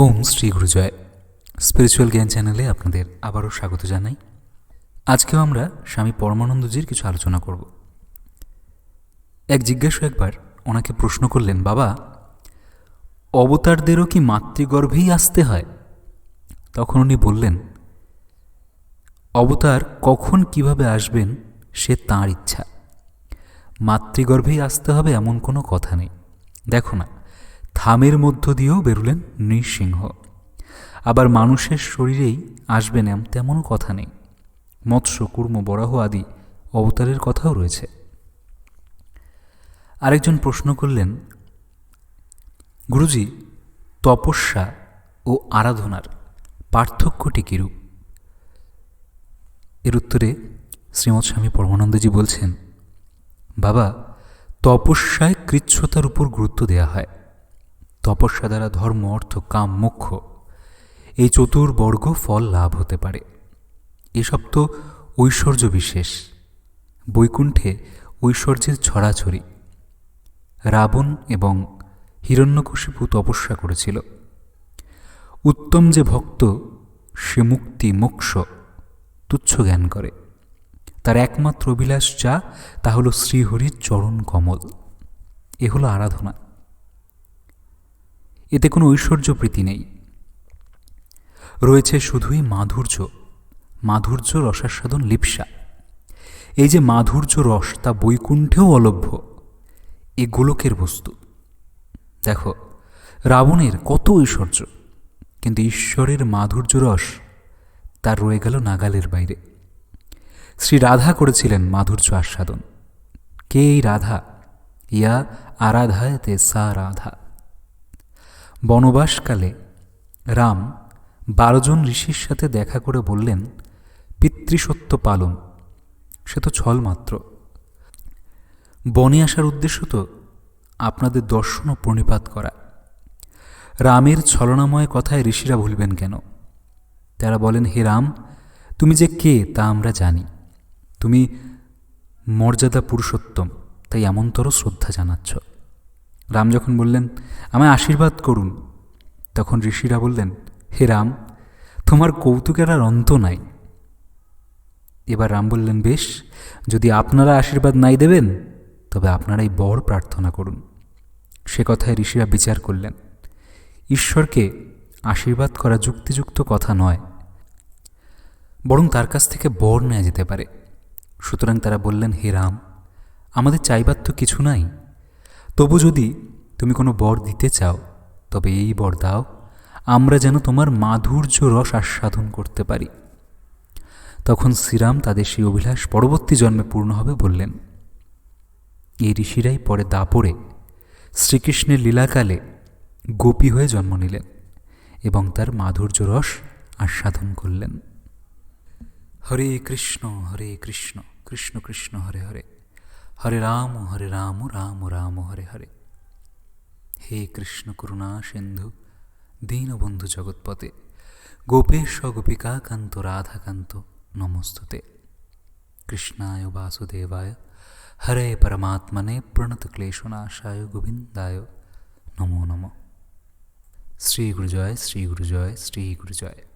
ওম Shri গুরুজয়। Spiritual জ্ঞান চ্যানেলে আপনাদের আবারও স্বাগত জানাই। আজকেও আমরা স্বামী পরমানন্দজির কিছু আলোচনা করব। এক জিজ্ঞাসু একবার ওনাকে প্রশ্ন করলেন, বাবা, অবতারদেরও কি মাতৃগর্ভেই আসতে হয়? তখন উনি বললেন, অবতার কখন কীভাবে আসবেন সে তাঁর ইচ্ছা। মাতৃগর্ভেই আসতে হবে এমন কোনো কথা নেই। দেখো না থামের মধ্য দিয়েও বেরুলেন নৃসিংহ। আবার মানুষের শরীরেই আসবেন তেমনও কথা নেই। মৎস্য, কুর্ম, বরাহ আদি অবতারের কথাও রয়েছে। আরেকজন প্রশ্ন করলেন, গুরুজি, তপস্যা ও আরাধনার পার্থক্যটি কিরূপ? এর উত্তরে শ্রীমৎ স্বামী পরমানন্দজি বলছেন, বাবা, তপস্যায় কৃচ্ছতার উপর গুরুত্ব দেয়া হয়। তপস্যা দ্বারা ধর্ম, অর্থ, কাম, মোক্ষ। এই চতুর্বর্গ ফল লাভ হতে পারে। এসব তো ঐশ্বর্য বিশেষ। বৈকুণ্ঠে ঐশ্বর্যের ছড়াছড়ি। রাবণ এবং হিরণ্যকশিপু তপস্যা করেছিল। উত্তম যে ভক্ত, সে মুক্তি, মোক্ষ, তুচ্ছ জ্ঞান করে। তার একমাত্র অভিলাষ যা, তা হল শ্রীহরির চরণ কমল। এ হলো আরাধনা। এতে কোনো ঐশ্বর্য প্রীতি নেই। রয়েছে শুধুই মাধুর্য মাধুর্য রসাস্বাদন লিপসা। এই যে মাধুর্য রস তা বৈকুণ্ঠেও অলভ্য, এ গোলকের বস্তু। দেখো, রাবণের কত ঐশ্বর্য, কিন্তু ঈশ্বরের মাধুর্য রস তার রয়ে গেল নাগালের বাইরে। শ্রী রাধা করেছিলেন মাধুর্য আস্বাদন। কে এই রাধা? ইয়া আরাধায় তে সা রাধা। বনবাসকালে রাম বারোজন ঋষির সাথে দেখা করে বললেন পিতৃসত্য পালন, সে তো ছল মাত্র। বনে আসার উদ্দেশ্য তো আপনাদের দর্শন ও প্রণিপাত করা। রামের ছলনাময় কথায় ঋষিরা ভুলবেন কেন? তারা বলেন, হে রাম, তুমি যে কে তা আমরা জানি। তুমি মর্যাদা পুরুষোত্তম, তাই এমনতর শ্রদ্ধা জানাচ্ছ। রাম যখন বললেন, আমায় আশীর্বাদ করুন। তখন ঋষিরা বললেন, হে রাম, তোমার কৌতুকের আর অন্ত নাই। এবার রাম বললেন, বেশ, যদি আপনারা আশীর্বাদ নাই দেবেন, তবে আপনারাই বর প্রার্থনা করুন। সে কথায় ঋষিরা বিচার করলেন, ঈশ্বরকে আশীর্বাদ করা যুক্তিযুক্ত কথা নয়, বরং তার কাছ থেকে বর নেওয়া যেতে পারে। সুতরাং তারা বললেন, হে রাম, আমাদের চাইবার তো কিছু নাই তবু যদি তুমি কোনো বর দিতে চাও, তবে এই বর দাও, আমরা যেন তোমার মাধুর্য রস আস্বাদন করতে পারি। তখন শ্রীরাম তাদের সেই অভিলাষ পরবর্তী জন্মে পূর্ণ হবে বললেন, এই ঋষিরাই পরে দাপরে শ্রীকৃষ্ণের লীলাকালে গোপী হয়ে জন্ম নিলেন এবং তার মাধুর্য রস আস্বাদন করলেন। হরে কৃষ্ণ হরে কৃষ্ণ কৃষ্ণ কৃষ্ণ, হরে হরে। হরে রাম হরে রাম রাম রাম, হরে হরে। হে কৃষ্ণ করুণা সিন্ধু, দীনবন্ধু জগৎপতে গোপেশ, গোপিকা, কান্ত রাধাকান্ত নমস্তুতে। কৃষ্ণায় বাসুদেবায়, হরে পরমাত্মনে প্রণত ক্লেশনাশায় গোবিন্দায়, নমো নম। শ্রী গুরুজয় শ্রী গুরুজয় শ্রী গুরুজয়